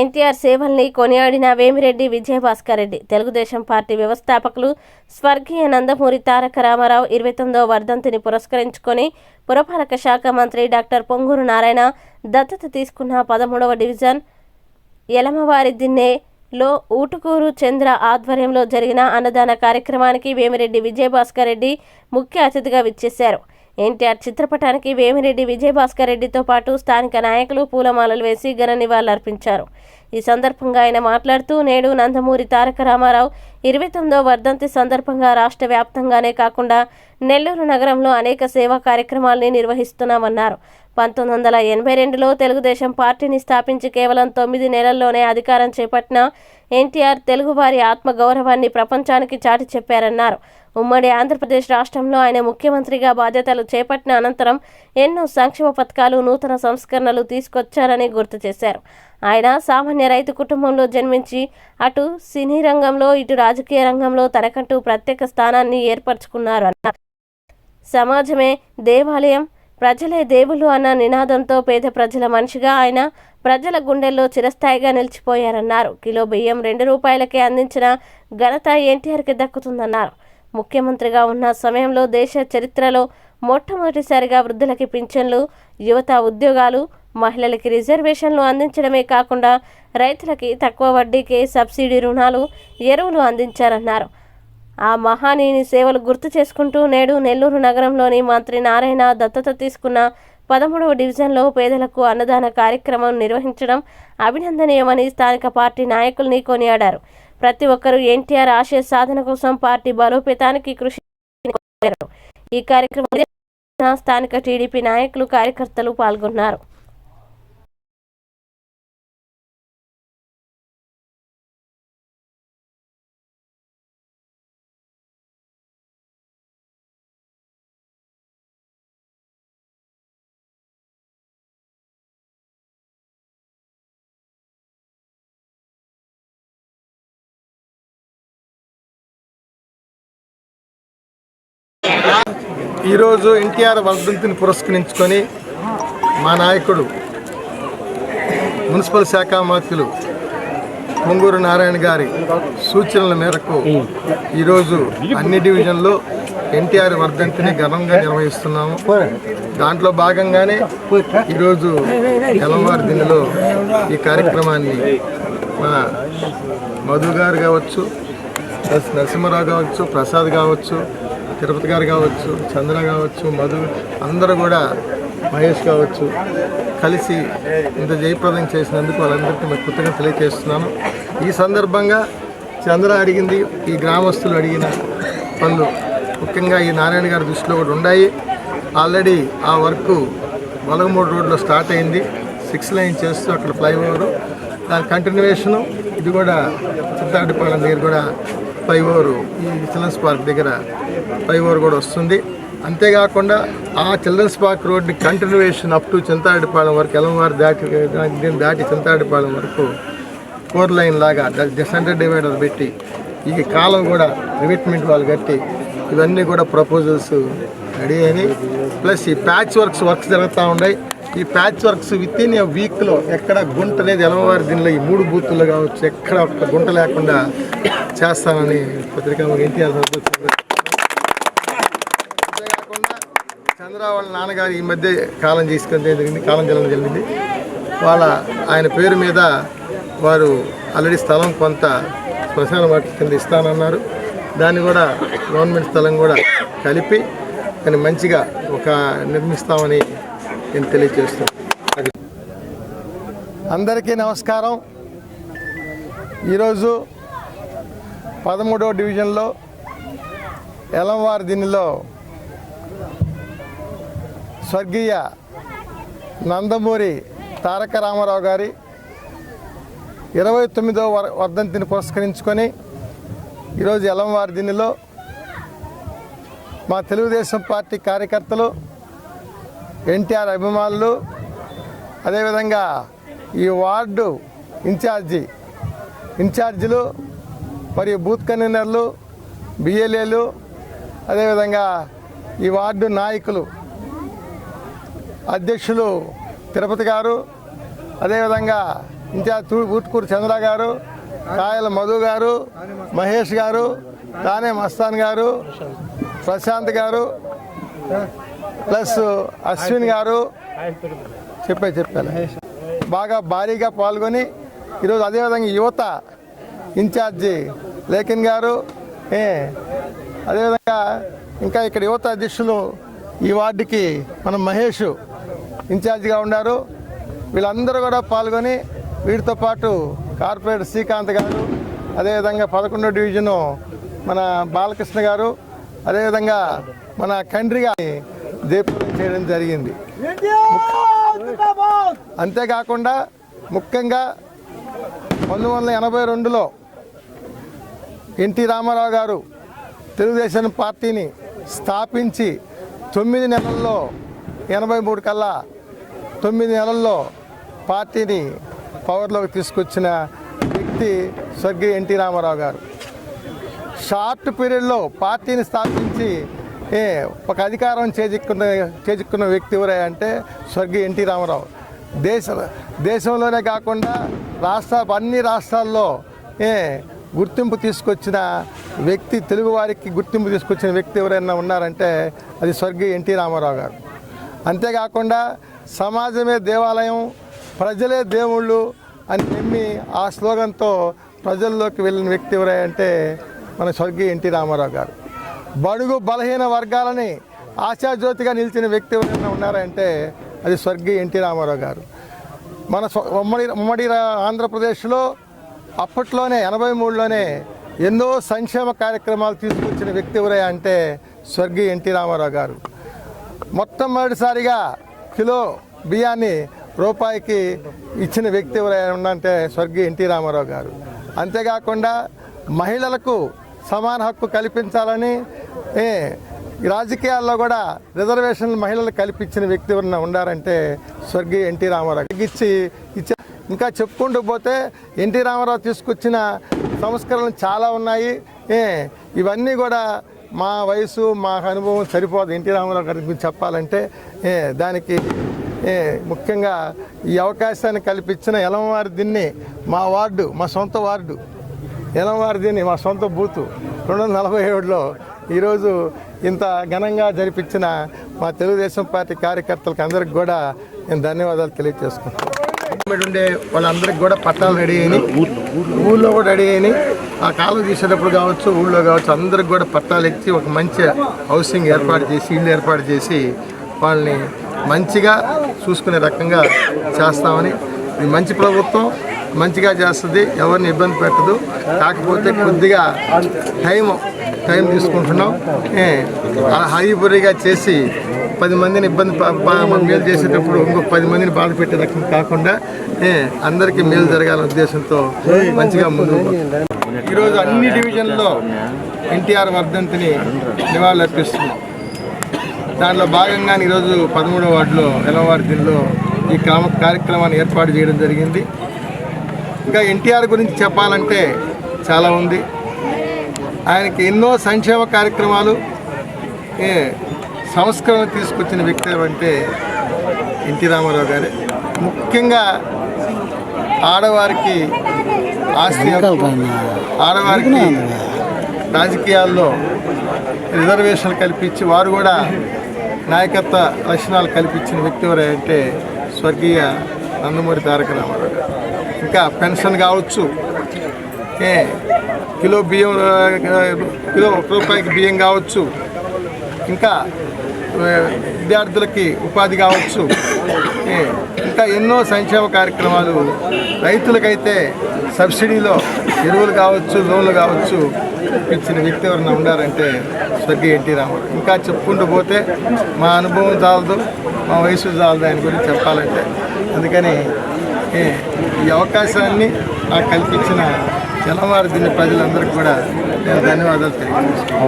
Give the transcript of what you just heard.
ఎన్టీఆర్ సేవల్ని కొనియాడిన వేమిరెడ్డి విజయభాస్కర్ రెడ్డి. తెలుగుదేశం పార్టీ వ్యవస్థాపకులు స్వర్గీయ నందమూరి తారక రామారావు ఇరవై తొమ్మిదవ వర్ధంతిని పురస్కరించుకొని పురపాలక శాఖ మంత్రి డాక్టర్ పొంగూరు నారాయణ దత్తత తీసుకున్న పదమూడవ డివిజన్ యలమవారి దిన్నెలో ఊటుకూరు చంద్ర ఆధ్వర్యంలో జరిగిన అన్నదాన కార్యక్రమానికి వేమిరెడ్డి విజయభాస్కర్ రెడ్డి ముఖ్య అతిథిగా విచ్చేశారు. ఎన్టీఆర్ చిత్రపటానికి వేమిరెడ్డి విజయభాస్కర్ రెడ్డితో పాటు స్థానిక నాయకులు పూలమాలలు వేసి ఘన నివాళులర్పించారు. ఈ సందర్భంగా ఆయన మాట్లాడుతూ నేడు నందమూరి తారక రామారావు ఇరవై తొమ్మిదో వర్ధంతి సందర్భంగా రాష్ట్ర వ్యాప్తంగానే కాకుండా నెల్లూరు నగరంలో అనేక సేవా కార్యక్రమాల్ని నిర్వహిస్తున్నామన్నారు. పంతొమ్మిది వందల ఎనభై రెండులో తెలుగుదేశం పార్టీని స్థాపించి కేవలం తొమ్మిది నెలల్లోనే అధికారం చేపట్టిన ఎన్టీఆర్ తెలుగువారి ఆత్మగౌరవాన్ని ప్రపంచానికి చాటి చెప్పారన్నారు. ఉమ్మడి ఆంధ్రప్రదేశ్ రాష్ట్రంలో ఆయన ముఖ్యమంత్రిగా బాధ్యతలు చేపట్టిన అనంతరం ఎన్నో సంక్షేమ పథకాలు నూతన సంస్కరణలు తీసుకొచ్చారని గుర్తు చేశారు. ఆయన సామాన్య రైతు కుటుంబంలో జన్మించి అటు సినీ రంగంలో ఇటు రాజకీయ రంగంలో తనకంటూ ప్రత్యేక స్థానాన్ని ఏర్పరచుకున్నారు అన్నారు సమాజమే దేవాలయం ప్రజలే దేవుళ్ళు అన్న నినాదంతో పేద ప్రజల మనిషిగా ఆయన ప్రజల గుండెల్లో చిరస్థాయిగా నిలిచిపోయారన్నారు. కిలో బియ్యం రెండు రూపాయలకే అందించిన ఘనత ఎన్టీఆర్కి దక్కుతుందన్నారు. ముఖ్యమంత్రిగా ఉన్న సమయంలో దేశ చరిత్రలో మొట్టమొదటిసారిగా వృద్ధులకి పింఛన్లు యువత ఉద్యోగాలు మహిళలకి రిజర్వేషన్లు అందించడమే కాకుండా రైతులకి తక్కువ వడ్డీకే సబ్సిడీ రుణాలు ఎరువులు అందించారన్నారు. ఆ మహానీని సేవలు గుర్తు చేసుకుంటూ నేడు నెల్లూరు నగరంలోని మంత్రి నారాయణ దత్తత తీసుకున్న పదమూడవ డివిజన్లో పేదలకు అన్నదాన కార్యక్రమం నిర్వహించడం అభినందనీయమని స్థానిక పార్టీ నాయకుల్ని కొనియాడారు. ప్రతి ఒక్కరూ ఎన్టీఆర్ ఆశయ సాధన కోసం పార్టీ బలోపేతానికి కృషి ఈ కార్యక్రమం స్థానిక టీడీపీ నాయకులు కార్యకర్తలు పాల్గొన్నారు. ఈరోజు ఎన్టీఆర్ వర్ధంతిని పురస్కరించుకొని మా నాయకుడు మున్సిపల్ శాఖ మంత్రులు పొంగూరు నారాయణ గారి సూచనల మేరకు ఈరోజు అన్ని డివిజన్లో ఎన్టీఆర్ వర్ధంతిని ఘనంగా నిర్వహిస్తున్నాము. దాంట్లో భాగంగానే ఈరోజు ఎలవారి దినలో ఈ కార్యక్రమాన్ని మా మధు గారు కావచ్చు ఎస్ నరసింహరావు కావచ్చు ప్రసాద్ కావచ్చు తిరుపతి గారు కావచ్చు చంద్ర కావచ్చు మధు అందరూ కూడా మహేష్ కావచ్చు కలిసి ఇంత జయప్రదం చేసినందుకు వాళ్ళందరికీ మేము కృతజ్ఞత తెలియజేస్తున్నాను. ఈ సందర్భంగా చంద్ర అడిగింది ఈ గ్రామస్తులు అడిగిన పనులు. ముఖ్యంగా ఈ నారాయణ గారి దృష్టిలో కూడా ఉన్నాయి. ఆల్రెడీ ఆ వర్క్ వలగమూడు రోడ్లో స్టార్ట్ అయింది. సిక్స్ లైన్ చేస్తూ అక్కడ ఫ్లైఓవర్. దాని కంటిన్యూవేషను ఇది కూడా చిత్తాడిపాలెం దగ్గర కూడా ఫ్లైఓవర్ ఈ చిల్డ్రన్స్ పార్క్ దగ్గర ఫ్లైఓవర్ కూడా వస్తుంది. అంతేకాకుండా ఆ చిల్డ్రన్స్ పార్క్ రోడ్ని కంటిన్యూషన్ అప్ టు చింతాడిపాలెం వరకు ఎలంవారు దాటి దీన్ని దాటి చింతాడిపాలెం వరకు ఫోర్ లైన్ లాగా సెంటర్ డివైడర్ పెట్టి ఈ కాలం కూడా రివిట్మెంట్ వాళ్ళు కట్టి ఇవన్నీ కూడా ప్రపోజల్స్ రెడీ అయినాయి. ప్లస్ ఈ ప్యాచ్ వర్క్స్ వర్క్స్ జరుగుతూ ఉన్నాయి. ఈ patch works with in a వీక్లో ఎక్కడ గుంట అనేది ఎలమవారి దీనిలో ఈ మూడు బూతుల్లో కావచ్చు ఎక్కడ ఒక్క గుంట లేకుండా చేస్తానని పత్రికా ఎన్టీఆర్ అంతేకాకుండా చంద్ర వాళ్ళ నాన్నగారు ఈ మధ్య కాలం చేసుకుంటే జరిగింది కాలం జరగడం జరిగింది. వాళ్ళ ఆయన పేరు మీద వారు ఆల్రెడీ స్థలం కొంత శ్మశాన వాటి కింద ఇస్తానన్నారు. దాన్ని కూడా గవర్నమెంట్ స్థలం కూడా కలిపి దాన్ని మంచిగా ఒక నిర్మిస్తామని నేను తెలియజేస్తాను. అందరికీ నమస్కారం. ఈరోజు పదమూడవ డివిజన్లో ఎలంవారి దీనిలో స్వర్గీయ నందమూరి తారక రామారావు గారి ఇరవై తొమ్మిదవ వర్- వర్ధంతిని పురస్కరించుకొని ఈరోజు ఎలంవారి దీనిలో మా తెలుగుదేశం పార్టీ కార్యకర్తలు ఎన్టీఆర్ అభిమానులు అదేవిధంగా ఈ వార్డు ఇన్ఛార్జి ఇన్ఛార్జీలు మరియు బూత్ కన్వీనర్లు బిఎల్ఏలు అదేవిధంగా ఈ వార్డు నాయకులు అధ్యక్షులు తిరుపతి గారు అదేవిధంగా ఇన్ఛార్జ్ తూ- చంద్ర గారు కాయల మధు గారు మహేష్ గారు తానే మస్తాన్ గారు ప్రశాంత్ గారు ప్లస్ అశ్విన్ గారు చెప్పే చెప్పాను బాగా భారీగా పాల్గొని ఈరోజు అదేవిధంగా యువత ఇన్ఛార్జి లేఖన్ గారు ఏ అదేవిధంగా ఇంకా ఇక్కడ యువత అధ్యక్షులు ఈ వార్డుకి మన మహేష్ ఇన్ఛార్జిగా ఉన్నారు. వీళ్ళందరూ కూడా పాల్గొని వీటితో పాటు కార్పొరేటర్ శ్రీకాంత్ గారు అదేవిధంగా పదకొండో డివిజను మన బాలకృష్ణ గారు అదేవిధంగా మన కండ్రి గారి దీపం చేయడం జరిగింది. అంతేకాకుండా ముఖ్యంగా పంతొమ్మిది వందల ఎనభై రెండులో ఎన్టీ రామారావు గారు తెలుగుదేశం పార్టీని స్థాపించి తొమ్మిది నెలల్లో ఎనభై మూడు కల్లా తొమ్మిది నెలల్లో పార్టీని పవర్లోకి తీసుకొచ్చిన వ్యక్తి స్వర్గీయ ఎన్టీ రామారావు గారు. షార్ట్ పీరియడ్లో పార్టీని స్థాపించి ఏ ఒక అధికారం చేజిక్కున్న చేజిక్కున్న వ్యక్తి ఎవరే అంటే స్వర్గీయ ఎన్టీ రామారావు. దేశ దేశంలోనే కాకుండా రాష్ట్ర అన్ని రాష్ట్రాల్లో ఏ గుర్తింపు తీసుకొచ్చిన వ్యక్తి తెలుగువారికి గుర్తింపు తీసుకొచ్చిన వ్యక్తి ఎవరైనా ఉన్నారంటే అది స్వర్గీయ ఎన్టీ రామారావు గారు. అంతేకాకుండా సమాజమే దేవాలయం ప్రజలే దేవుళ్ళు అని నమ్మి ఆ స్లోగన్తో ప్రజల్లోకి వెళ్ళిన వ్యక్తి ఎవరంటే మన స్వర్గీయ ఎన్టీ రామారావు గారు. బడుగు బలహీన వర్గాలని ఆశాజ్యోతిగా నిలిచిన వ్యక్తి ఎవరైనా ఉన్నారంటే అది స్వర్గీయ ఎన్టీ రామారావు గారు. మన ఉమ్మడి ఉమ్మడి రా- ఆంధ్రప్రదేశ్లో అప్పట్లోనే ఎనభై మూడులోనే ఎన్నో సంక్షేమ కార్యక్రమాలు తీసుకొచ్చిన వ్యక్తి ఎవరే అంటే స్వర్గీయ ఎన్టీ రామారావు గారు. మొట్టమొదటిసారిగా కిలో బియ్యాన్ని రూపాయికి ఇచ్చిన వ్యక్తి ఎవరైనా ఉందంటే స్వర్గీయ ఎన్టీ రామారావు గారు. అంతేకాకుండా మహిళలకు సమాన హక్కు కల్పించాలని రాజకీయాల్లో కూడా రిజర్వేషన్లు మహిళలు కల్పించిన వ్యక్తి ఎవరైనా ఉండారంటే స్వర్గీయ ఎన్టీ రామారావు గారు. ఇచ్చి ఇచ్చే ఇంకా చెప్పుకుంటూ పోతే ఎన్టీ రామారావు తీసుకొచ్చిన సంస్కరణలు చాలా ఉన్నాయి. ఇవన్నీ కూడా మా వయసు మా అనుభవం సరిపోదు ఎన్టీ రామారావు గారి చెప్పాలంటే. దానికి ముఖ్యంగా ఈ అవకాశాన్ని కల్పించిన ఎలంవారి దీన్ని మా వార్డు మా సొంత వార్డు ఎలంవారి దీన్ని మా సొంత బూతు. రెండు వందల నలభై ఏడులో ఈరోజు ఇంత ఘనంగా జరిపించిన మా తెలుగుదేశం పార్టీ కార్యకర్తలకు అందరికి కూడా నేను ధన్యవాదాలు తెలియజేసుకుంటాను ఉండే వాళ్ళందరికి కూడా పట్టాలు రెడీ అయినాయి. ఊళ్ళో కూడా రెడీ అయినాయి. ఆ కాలం తీసేటప్పుడు కావచ్చు ఊళ్ళో కావచ్చు అందరికి కూడా పట్టాలు ఇచ్చి ఒక మంచి హౌసింగ్ ఏర్పాటు చేసి ఇల్లు ఏర్పాటు చేసి వాళ్ళని మంచిగా చూసుకునే రకంగా చేస్తామని ఇది మంచి ప్రభుత్వం మంచిగా చేస్తుంది ఎవరిని ఇబ్బంది పెట్టదు. కాకపోతే కొద్దిగా టైం టైం తీసుకుంటున్నాం. ఏ, అలా చేసి పది మందిని ఇబ్బంది ప- మేలు చేసేటప్పుడు ఇంకొక పది మందిని బాధ పెట్టే రకం కాకుండా అందరికీ మేలు జరగాలనే ఉద్దేశంతో మంచిగా ముందు ఈరోజు అన్ని డివిజన్లో ఎన్టీఆర్ వర్ధంతిని నివాళులర్పిస్తున్నాం. దాంట్లో భాగంగా ఈరోజు పదమూడవ వార్డులో ఎలవార్దిలో ఈ క్రమ కార్యక్రమాన్ని ఏర్పాటు చేయడం జరిగింది. ఇంకా ఎన్టీఆర్ గురించి చెప్పాలంటే చాలా ఉంది. ఆయనకి ఎన్నో సంక్షేమ కార్యక్రమాలు ఏ సంస్కరణ తీసుకొచ్చిన వ్యక్తి అంటే ఎన్టీ రామారావు గారే. ముఖ్యంగా ఆడవారికి ఆస్తి ఆడవారికి రాజకీయాల్లో రిజర్వేషన్లు కల్పించి వారు కూడా నాయకత్వ లక్షణాలు కల్పించిన వ్యక్తి ఎవరంటే స్వర్గీయ నందమూరి తారక రామారావు ఇంకా పెన్షన్ కావచ్చు. ఏ కిలో బియ్యం కిలో ఒక రూపాయికి బియ్యం కావచ్చు. ఇంకా విద్యార్థులకి ఉపాధి కావచ్చు. ఇంకా ఎన్నో సంక్షేమ కార్యక్రమాలు. రైతులకైతే సబ్సిడీలో ఎరువులు కావచ్చు లోన్లు కావచ్చు ఇచ్చిన వ్యక్తి ఎవరైనా ఉండారంటే స్వర్గీయ ఎన్టీ రామారావు. ఇంకా చెప్పుకుంటూ పోతే మా అనుభవం చాలదు మా వయసు చాలదు ఆయన గురించి చెప్పాలంటే. అందుకని ఈ అవకాశాన్ని నాకు కల్పించిన జలవారి దిన ప్రజలందరికీ కూడా నేను ధన్యవాదాలు తెలియజేస్తున్నాను.